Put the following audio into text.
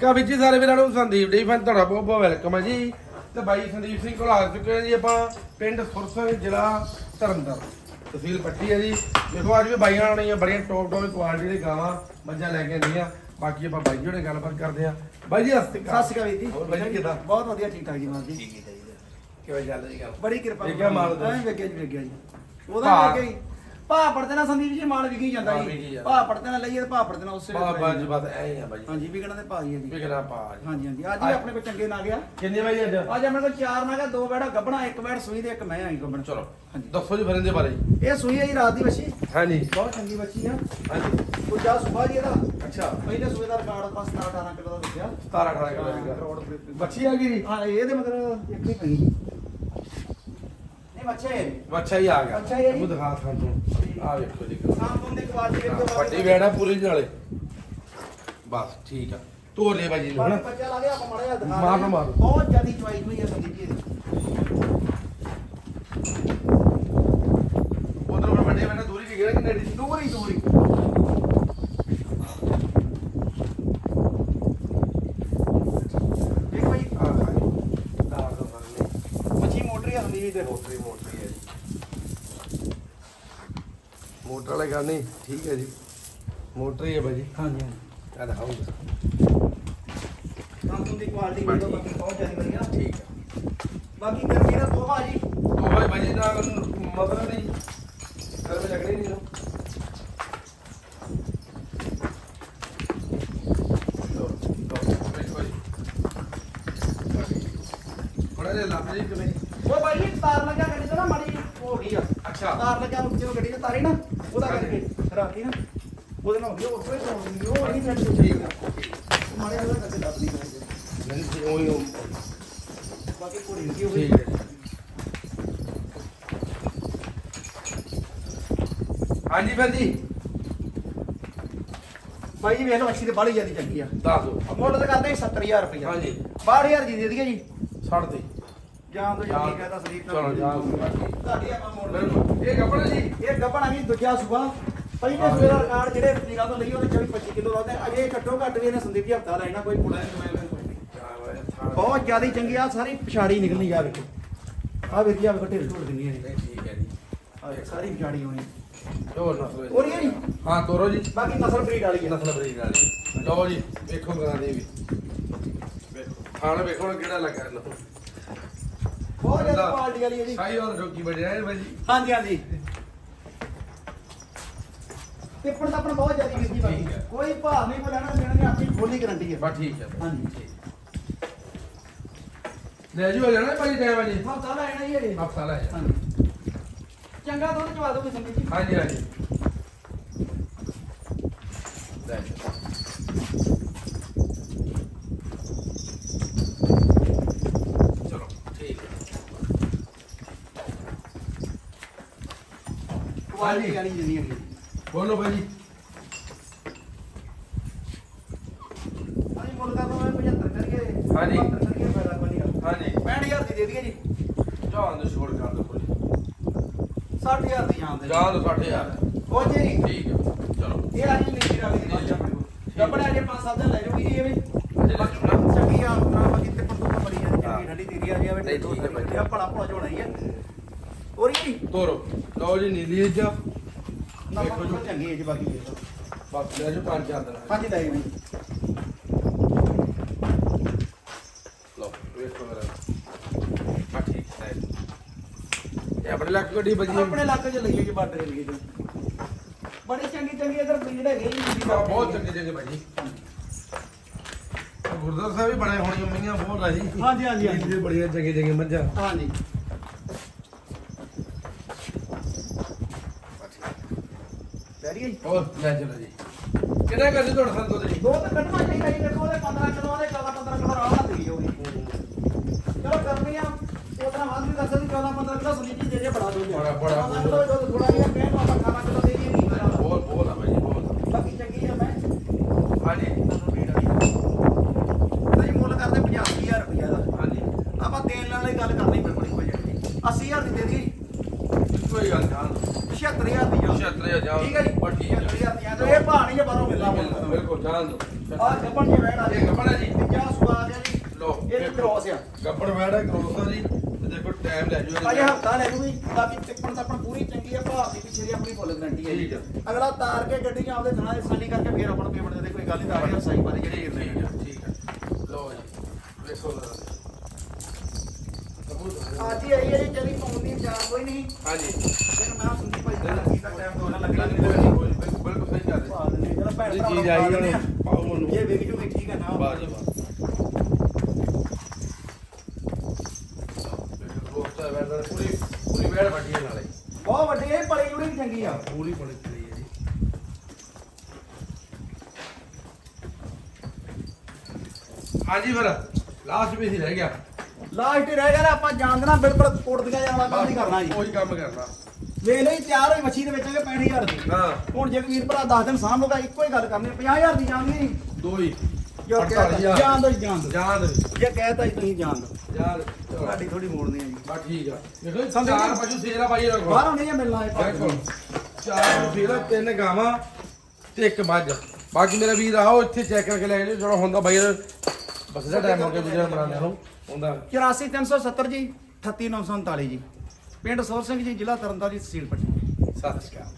ਸਸਕਾ ਵਿੱਚ ਜੀ ਸਾਰੇ ਵੀਰਾਂ ਨੂੰ ਸੰਦੀਪ ਡੀ ਫੈਨ ਤੁਹਾਡਾ ਬਹੁਤ ਬਹੁਤ ਵੈਲਕਮ ਹੈ ਜੀ। ਤੇ ਬਾਈ ਸੰਦੀਪ ਸਿੰਘ ਕੋਲ ਆ ਚੁੱਕੇ ਹਾਂ ਜੀ ਆਪਾਂ ਪਿੰਡ ਸੁਰਸਰ ਜ਼ਿਲ੍ਹਾ ਤਰਨਤਾਰਨ ਤਹਿਸੀਲ ਪੱਟੀ ਹੈ ਜੀ। ਦੇਖੋ ਅੱਜ ਵੀ ਬਾਈਆਂ ਨਾਲ ਆਉਣੀਆਂ ਬੜੀਆਂ ਟੌਪ ਟੌਪ ਕੁਆਲਿਟੀ ਦੇ ਗਾਵਾਂ ਮੱਝਾਂ ਲੈ ਕੇ ਆਉਂਦੀਆਂ। ਬਾਕੀ ਆਪਾਂ ਬਾਈ ਜੀ ਨਾਲ ਗੱਲਬਾਤ ਕਰਦੇ ਹਾਂ। ਬਾਈ ਜੀ ਸਤਿ ਸਤਿ ਸ਼੍ਰੀ ਅਕਾਲ ਵੀਰ ਜੀ। ਹੋਰ ਬਾਈ ਕਿੱਦਾਂ? ਬਹੁਤ ਵਧੀਆ ਠੀਕ ਠਾਕ ਜੀ ਮਾਲ ਜੀ। ਕਿਵੇਂ ਚੱਲ ਰਹੀ ਗੱਲ। ਬੜੀ ਕਿਰਪਾ ਵੇਖਿਆ ਮਾਲ ਦਾ? ਵੇਖਿਆ ਜੀ ਵੇਖਿਆ ਜੀ। ਉਹਦਾ। ਵੇਖਿਆ ਜੀ। ਭਾ ਪੜਦੇ ਨਾਲ ਸੰਦੀਪ ਜੀ ਮਾਲ ਵਿਕੀ ਜਾਂਦਾ ਵਿਕੀ ਜੀ। ਜਾਂਦਾ। ਪੜਦੇ ਨਾਲ ਲਈਏ ਤੇ ਪੜਦੇ ਨਾਲ ਉਸੇ ਵੇਲੇ ਬਾਬਾ ਜੀ ਬਾਤ ਐ ਹੀ ਆ ਬਾਈ। ਹਾਂਜੀ ਵਿਕਣਾ ਤੇ ਭਾਜੀ ਜੀ। ਵਿਕਣਾ ਪਾ ਜੀ ਹਾਂਜੀ ਹਾਂਜੀ। ਅੱਜ ਵੀ ਆਪਣੇ ਕੋਲ ਚੰਗੇ ਨਾ ਗਿਆ ਕਿੰਨੇ ਬਾਈ ਅੱਜ? ਅੱਜ ਆਪਣੇ ਕੋਲ ਚਾਰ ਨਾ ਗਿਆ ਦੋ ਬੈੜਾ ਗੱਬਣਾ ਇੱਕ ਬੈੜ ਸੂਈ ਤੇ ਇੱਕ ਮੈਂ ਆਈ ਗੱਬਣ। ਚਲੋ ਹਾਂਜੀ। ਦੱਸੋ ਜੀ ਫਿਰ ਇਹਦੇ ਬਾਰੇ। ਇਹ ਸੂਈ ਹੈ ਜੀ ਰਾਤ ਦੀ ਬੱਚੀ ਹਾਂਜੀ। ਬਹੁਤ ਚੰਗੀ ਬੱਚੀ ਆ। ਹਾਂਜੀ। ਦੂਜਾ ਸੁਭਾ ਜੀ ਇਹਦਾ। ਅੱਛਾ। ਪਹਿਲੇ ਸੂਏ ਦਾ ਰਿਕਾਰਡ ਆਪਾਂ 17 18 ਕਿਲੋ ਦਾ ਦੱਸਿਆ। 17 18 ਕਿਲੋ ਹਾਂ, ਦੀ ਕਰੋੜ। ਬੱਚੀ ਆ ਗਈ ਜੀ? ਹਾਂ ਇਹਦੇ ਮਗਰ ਇੱਕ ਹੀ ਪਈ। ਨਹੀਂ ਬੱਚੇ ਅੱਛਾ ਹੀ ਆ ਗਿਆ। ਅੱਛਾ ਹੀ ਆ ਜੀ। ਦਿਖਾ ਆ ਵੇਖੋ ਜੀ ਆਮ ਬੰਦੇ ਕੁਆਲਿਟੀ ਵੇਖੋ ਵੱਡੀ ਵੇੜਾ ਪੂਰੀ ਨਾਲੇ। ਬਸ ਠੀਕ ਆ। ਤੋਰ ਲੈ ਬਾਜੀ ਨੂੰ ਹਨਾ? ਬੱਚਾ ਲਾ ਗਿਆ ਆਪਾਂ ਮਾੜਾ ਜਿਹਾ ਦਿਖਾ ਮਾਰੋ, ਹਾਂ। ਮਾਰੋ। ਬਹੁਤ ਜ਼ਿਆਦੀ ਚੁਆਈ ਹੋਈ ਹੈ ਸੰਦੀਪ ਜੀ ਇਹਦੀ। ਉਧਰੋਂ ਵੱਡੇ ਵੇੜਾ ਦੂਰੀ ਵੀ ਗਿਆ ਕਿ ਨੇੜੇ ਦੂਰ ਦੂਰ ਹੀ ਦੇਖ ਭਾਈ ਆ ਹਾਂ ਤਾਰ ਦਾ ਫ਼ਰਕ ਮੱਛੀ ਮੋਟਰੀ ਦੇ ਮੋਟਰੀ ਮੋਟਰੀ ਹੈ ਜੀ। ਮੋਟਰ ਵਾਲੇ ਗੱਲ ਨਹੀਂ ਠੀਕ ਹੈ ਜੀ। ਮੋਟਰ ਹੀ ਹੈ ਬਾਜੀ ਹਾਂਜੀ ਹਾਂਜੀ। ਆ ਦਿਖਾਉਂਗਾ ਕੰਮ ਦੀ ਕੁਆਲਿਟੀ ਬਾਕੀ ਬਹੁਤ ਜ਼ਿਆਦੀ ਵਧੀਆ। ਠੀਕ ਆ ਬਾਕੀ ਗਰਮੀ ਦਾ ਤੋਹਫਾ ਜੀ। ਭਾਈ ਬਾਜੀ ਦਾ ਮਤਲਬ ਨਹੀਂ। ਕਰ ਵਿੱਚ ਲੱਗਣੀ ਨਹੀਂ ਨੂੰ ਜਿਹਾ ਲੱਭ ਜੀ ਕਿਵੇਂ ਉਹ ਭਾਈ ਜੀ ਤਾਰ ਲੱਗਾ ਗੱਡੀ ਤੋਂ ਨਾ ਮਾੜੀ ਜਿਹੀ। ਹੋ ਗਈ ਆ ਅੱਛਾ। ਤਾਰ ਲੱਗਾ ਉਹ ਜਦੋਂ ਗੱਡੀ ਤੇ ਤਾਰੀ ਨਾ ਉਹਦਾ ਕਰਕੇ ਰਾਤੀ ਨਾ। ਉਹਦੇ ਨਾਲ ਹੋ ਗਈ ਉਹ ਫੇਰ ਹੋ ਗਈ ਉਹ ਨਹੀਂ ਫੇਰ ਠੀਕ ਆ। ਮਾੜੇ ਉਹਦਾ ਕਰਕੇ ਦੱਸ ਨਹੀਂ ਨਹੀਂ ਜੀ ਉਹੀ ਉਹ। ਬਾਕੀ ਪੂਰੀ ਲੱਗੀ ਹੋਈ। ਠੀਕ ਹੈ ਹਾਂਜੀ ਫਿਰ ਜੀ। ਭਾਈ ਜੀ ਵੇਖ ਲਓ ਅੱਛੀ ਤੇ ਬਾਹਲੀ ਜਿਆਦੀ ਚੰਗੀ ਆ। ਦੱਸ ਦਿਓ। ਮੁੱਲ ਤਾਂ ਕਰਦੇ 70000 ਰੁਪਏ ਹਾਂਜੀ। 62000 ਦੀ ਦੇ ਦਈਏ ਜੀ। ਛੱਡ ਦੇ। ਜਾਂ ਤੋਂ ਜਾਂ- ਜੀ ਕਹਦਾ ਸਰੀਰ ਚਲੋ ਜਾ ਤੁਹਾਡੀ ਆਪਾਂ ਮੋੜ ਬਿਲਕੁਲ ਇਹ ਕੱਪੜਾ ਜੀ। ਇਹ ਗੱਪਣ ਆ ਗਈ ਦੂਜਾ ਸੁਬਾ ਪਹਿਲੇ ਸਵੇਰ ਰਿਕਾਰਡ ਜਿਹੜੇ ਪੀਰਾਂ ਤੋਂ ਲਈ ਉਹਨੇ 24 25 ਕਿਲੋ ਲਾਉਂਦੇ ਅਜੇ ਘੱਟੋ ਘੱਟ ਵੀ ਇਹਨੇ ਸੰਦੀਪ ਜੀ ਹਫਤਾ ਲੈਣਾ ਕੋਈ ਪੁੜਾ ਨਹੀਂ ਬਹੁਤ ਜ਼ਿਆਦਾ ਚੰਗੀ ਆ ਸਾਰੀ ਪਛਾੜੀ ਨਿਕਲਣੀ ਆ ਵੇਖੋ। ਆ ਜੀ ਆ ਵੇਖੋ ਢੇਰ ਢੋਲ ਦਿੰਦੀ ਹੈ ਠੀਕ ਹੈ ਜੀ। ਆ ਸਾਰੀ ਪਛਾੜੀ ਹੋਣੀ। ਹੋਰ ਨਸਲ ਉਹ ਨਹੀਂ ਹੈ ਜੀ? ਹਾਂ ਤੋਰੋ ਜੀ। ਬਾਕੀ ਨਸਲ ਬਰੀਡ ਵਾਲੀ ਹੈ ਨਸਲ ਬਰੀਡ ਵਾਲੀ। ਲਓ ਜੀ ਵੇਖੋ ਗਾਂ ਦੇ ਵੀ। ਵੇਖੋ। ਖਾਣਾ ਵੇਖੋ ਨਾ ਕਿਹੜਾ ਲੱਗਾ ਇਹਨੂੰ। ਬਹੁਤ ਜ਼ਿਆਦਾ ਕੁਆਲਿਟੀ ਵਾਲੀ ਹੈ ਜੀ। ਸਾਈ ਹੋਰ ਜੋਗੀ ਬੜੇ ਆਏ ਬਾਜੀ ਹਾਂਜੀ ਹਾਂਜੀ। ਟਿੱਪਣ ਤਾਂ ਆਪਣਾ ਬਹੁਤ ਜ਼ਿਆਦਾ ਵੀਰ ਜੀ ਬਾਕੀ ਠੀਕ ਹੈ। ਕੋਈ ਭਾਅ ਨਹੀਂ ਕੋਈ ਲੈਣਾ ਦੇਣਾ ਨਹੀਂ ਆਪਣੀ ਫੁੱਲੀ ਗਾਰੰਟੀ ਹੈ। ਬਸ ਠੀਕ ਹੈ। ਹਾਂਜੀ। ਲੈ ਜੀ ਹੋ ਜਾਣਾ ਭਾਜੀ ਟਾਈਮ ਆ ਜੀ ਹਫਤਾ ਲੈਣਾ ਹੀ ਹੈ ਜੀ ਹਫਤਾ ਲੈ ਜਾ ਹਾਂਜੀ। ਚੰਗਾ ਦੁੱਧ ਚਵਾ ਦੋਗੇ ਸੰਦੀਪ ਜੀ। ਹਾਂਜੀ ਹਾਂਜੀ। ਲੈ ਜਾ ਚਲੋ ਠੀਕ ਹੈ ਕੁਆਲਿਟੀ ਵਾਲੀ ਜਿੰਨੀ ਹੈ ਬੋਲੋ ਭਾਜੀ ਹਾਂਜੀ ਮੁੱਲ ਕਰਦਾ ਮੈਂ 75 ਕਰੀਏ। ਹਾਂਜੀ। 75 ਕਰੀਏ ਫਾਇਦਾ ਕੋਈ ਨਹੀਂ ਹਾਂਜੀ। 65000 ਦੀ ਦੇ ਦਈਏ ਜੀ। ਜਾਨ ਦੇ ਛੋੜ ਕਰ ਦੋ ਕੋਈ। 60000 ਦੀ ਜਾਂਦੇ ਜਾਨ ਦੋ 60000 ਉਹ ਜੀ ਠੀਕ ਹੈ ਚਲੋ। ਇਹ ਆ ਜੀ ਨੀਲੀ ਵਾਲੀ ਦੀ ਬਾਜੀ ਆਪਣੇ ਕੋਲ। ਕੱਪੜੇ ਅਜੇ 5-7 ਦਿਨ ਲੈ ਜੂਗੀ ਜੀ ਇਹ ਵੀ। ਬਾਕੀ। ਚੰਗੀ ਆ ਆਪਣਾ ਬਾਕੀ ਤੇ ਬੜੀ ਆ ਹਾਂ। ਚੰਗੀ ਠੰਡੀ ਤੇਰੀ ਆ ਜੀ ਆ ਨਹੀਂ, ਠੀਕ ਹੈ ਭਾਈ। ਆ ਭਲਾ ਭਲਾ ਝੋਣਾ ਹੀ ਹੈ ਇਹ ਜੀ ਤੋਰੋ ਲਓ ਜੀ ਨੀਲੀ ਵਿੱਚ ਨਾ ਵੇਖੋ ਜੀ। ਚੰਗੀ ਹੈ ਜੀ ਬਾਕੀ ਵੇਖੋ ਬਸ ਲੈ ਜੋ ਪੰਜ ਚਾਰ ਦਿਨ ਹਾਂਜੀ ਲੈ ਜੀ ਲਓ ਵੇਖੋ ਮੇਰਾ ਆ ਠੀਕ ਹੈ ਇਹ ਆਪਣੇ ਲੱਕ ਗੱਡੀ ਵੱਜੀ ਆਪਣੇ ਇਲਾਕੇ 'ਚ ਲਈਏ ਜੀ ਬਾਰਡਰ ਏਰੀਏ 'ਚ ਬੜੀ ਚੰਗੀ ਚੰਗੀ ਇਧਰ ਬੀੜ ਹੈਗੇ ਜੀ ਬਹੁਤ ਚੰਗੇ ਚੰਗੇ ਭਾਜੀ। ਗੁਰਦਾਰ ਸਾਹਿਬ ਵੀ ਬੜੇ ਹੋਣੀਆਂ ਮਈਆਂ ਬਹੁਤ ਰਾਜੀ ਹਾਂਜੀ, ਹਾਂਜੀ, ਬੜੀਆਂ ਚੰਗੇ ਚੰਗੇ ਮੱਝਾਂ। ਹਾਂਜੀ। ਲੈ ਲਈਏ ਜੀ। ਹੋਰ ਲੈ ਚਲੋ ਜੀ। ਕਿੰਨਾ ਕਰਦੇ ਤੁਹਾਡਾ ਸੰਤੋ ਜੀ ਦੋ ਤਾਂ ਕੱਢਣਾ ਚਾਹੀਦਾ ਜੀ ਦੇਖੋ ਉਹਦੇ 15 ਕਿਲੋ ਦੇ 14 15 ਕਿਲੋ ਆਰਾਮ ਨਾਲ ਦੇਈ ਹੋਗੀ ਚਲੋ ਕਰਨੀ ਆ ਉਤਨਾ ਵਾਂਗ ਵੀ ਕਰ ਸਕਦੀ 14 15 ਕਿਲੋ ਸੁਨੀਤੀ ਦੇ ਦੇ ਬੜਾ ਦੋਗੇ ਬੜਾ- ਬੜਾ ਕਿਲੋ ਦੁੱਧ ਥੋੜਾ ਜਿਹਾ ਕਹਿਣ ਨੂੰ ਆਪਾਂ 18 ਕਿਲੋ ਦੇ ਦੀ ਨਹੀਂ ਕਰਾਂਗੇ ਬਹੁਤ ਬਹੁਤ ਆ ਭਾਜੀ ਬਹੁਤ। ਬਾਕੀ ਚੰਗੀ ਆ ਮੈਂ। ਹਾਂਜੀ। ਜੀ ਮੁੱਲ ਕਰਦੇ 85000 ਰੁਪਇਆ ਦਾ। ਹਾਂਜੀ। ਆਪਾਂ ਦੇਣ ਵਾਲੀ ਗੱਲ ਕਰਨੀ ਬੜੀ ਵਜ੍ਹਾ ਦੀ 80000 ਦੀ ਦੇ ਦੀ ਕੋਈ ਗੱਲ ਜਾਨ 76000 ਦੀ ਜਾ 76000 ਜਾਨ ਠੀਕ ਹੈ ਜੀ? ਹੈ 76000 ਦੀ ਜਾਂ ਇਹ ਭਾਣੀ ਜੇ ਬਾਹਰੋਂ ਮਿਲਣਾ ਬਿਲਕੁਲ ਬਿਲਕੁਲ ਜਾਨ ਦੋ ਆ ਗੱਪਣ ਜੇ। ਵੈਣ ਆ ਇਹ ਕਪੜਾ ਜੀ ਗੱਬੜ ਵੈੜ ਹੈ ਕਰੋਸਾ ਜੀ। ਤੇ ਦੇਖੋ ਟਾਈਮ ਲੈ ਜੂ ਅਜੇ ਹਫਤਾ ਲੈ ਜੂਗੀ ਬਾਕੀ ਚੱਕਣ ਤਾਂ ਪੂਰੀ ਚੰਗੀ ਆ ਭਾਅ ਦੀ ਪਿੱਛੇ ਦੀ ਆਪਣੀ ਫੁੱਲ ਗਰੰਟੀ ਹੈ ਜੀ। ਆ। ਅਗਲਾ ਤਾਰ ਕੇ ਗੱਡੀ ਜਾਂ ਆਪਦੇ ਥਾਂ ਦੇ ਸਾਲੀ ਕਰਕੇ ਫੇਰ ਆਪਣਾ ਪੇਮੈਂਟ ਦੇ ਦੇ। ਕੋਈ ਗੱਲ ਨਹੀਂ ਤਾਂ ਆਗੇ ਸਾਈ ਬਾਰੇ ਜਿਹੜੇ ਗਿਰਨੇ ਹੈ ਠੀਕ ਹੈ ਲਓ ਜੀ। ਵੇਖੋ ਹੀ ਆਈ ਹੈ ਜੀ ਚਲੀ ਪਾਉਂਦੀ ਜਾ ਕੋਈ ਨਹੀਂ। ਹਾਂਜੀ ਫਿਰ ਮੈਂ ਸੁਣਦੀ ਭਾਈ ਦਾ ਲੱਗੀ ਦਾ ਟਾਈਮ ਤੋਂ ਲੱਗਣਾ ਕੋਈ ਨਹੀਂ ਨਹੀਂ, ਕੋਈ ਨਹੀਂ, ਬਿਲਕੁਲ ਬਿਲਕੁਲ ਸਹੀ ਗੱਲ ਹੈ ਪਾ ਦਿੰਦੇ ਜਿਹੜਾ ਭੈਣ ਜਿਹੜੀ ਭਰਾ ਚੀਜ਼ ਨੂੰ ਆਈ ਪਾ ਦਿੰਦੇ ਹੈ ਆ। ਪਾਓ ਉਹਨੂੰ ਇਹ ਵੇਖ ਜੂਗੀ ਠੀਕ ਹੈ ਨਾ। ਵਾਹ ਜੀ ਵਾਹ ਦੋਸਤ ਹੈ ਵੈਸੇ ਪੂਰੀ ਪੂਰੀ ਵੈੜ ਵੱਡੀ ਹੈ ਨਾਲੇ ਬਹੁਤ ਵੱਡੀ ਇਹ ਪਲੀ ਜੁੜੀ ਵੀ ਚੰਗੀ ਆ। ਪੂਰੀ ਪੜੀ ਚਲੀ ਹੈ ਜੀ। ਹਾਂਜੀ ਫਿਰ ਲਾਸਟ ਵੀ ਹੀ ਰਹਿ ਗਿਆ। ਲਾਸਟ ਹੀ ਰਹਿ ਗਿਆ ਨਾ ਆਪਾਂ ਜਾਣ ਦੇਣਾ ਬਿਲਕੁਲ ਕੋਟਦੀਆਂ ਜਾਣਾ ਕੰਮ ਨਹੀਂ ਕਰਨਾ ਜੀ। ਉਹੀ ਕੰਮ ਕਰਨਾ। ਵੇਖ ਲਈ ਤਿਆਰ ਹੋਈ ਮੱਛੀ ਦੇ ਵੇਚਾਂਗੇ 65000 ਦੀ। ਹਾਂ। ਹੁਣ ਜੇ ਵੀਰ ਭਰਾ 10 ਦਿਨ ਸਾਂਭ ਲੂਗਾ ਇੱਕੋ ਹੀ ਗੱਲ ਕਰਨੀ 50000 ਦੀ ਜਾਣੀ ਦੋ ਹੀ। ਜੋ ਕਹਿਤਾ ਜਾਣ ਦੋ ਜਾਣ ਦੋ। ਜਾਨ ਦੇ ਜੇ। ਕਹਿਤਾ ਜੀ ਤੁਸੀਂ ਜਾਣ ਦੋ। ਜਾਨ ਤੁਹਾਡੀ ਥੋੜੀ ਮੋੜਨੀ ਹੈ ਜੀ ਬਾ ਠੀਕ ਆ। ਦੇਖੋ ਚਾਰ? ਪਸ਼ੂ ਸੇਰਾ ਪਾਈ ਰੱਖੋ। ਬਾਹਰੋਂ ਨਹੀਂ ਇਹ ਮਿਲਣਾ ਇਹ ਚਾਰ ਸੇਰਾ ਤਿੰਨ ਗਾਵਾਂ ਤੇ ਇੱਕ ਮੱਝ। ਬਾਕੀ ਮੇਰਾ ਵੀਰ ਆਓ ਇੱਥੇ ਚੈੱਕ ਕਰਕੇ ਲੈ ਜਾਓ ਜਿਹੜਾ ਹੁੰਦਾ ਬਾਈ ਬਸ ਦਾ ਟਾਈਮ ਹੋ ਗਿਆ ਵੀਡੀਓ ਬਣਾਉਣ ਨੂੰ ਹੁੰਦਾ। 84370 ਜੀ 38947 ਜੀ। ਪਿੰਡ ਸੋਰ ਸਿੰਘ ਜੀ ਜ਼ਿਲ੍ਹਾ ਤਰਨਤਾਰਨ ਜੀ ਤਹਿਸੀਲ ਪੱਟੀ ਸਤਿ ਸ਼੍ਰੀ ਅਕਾਲ।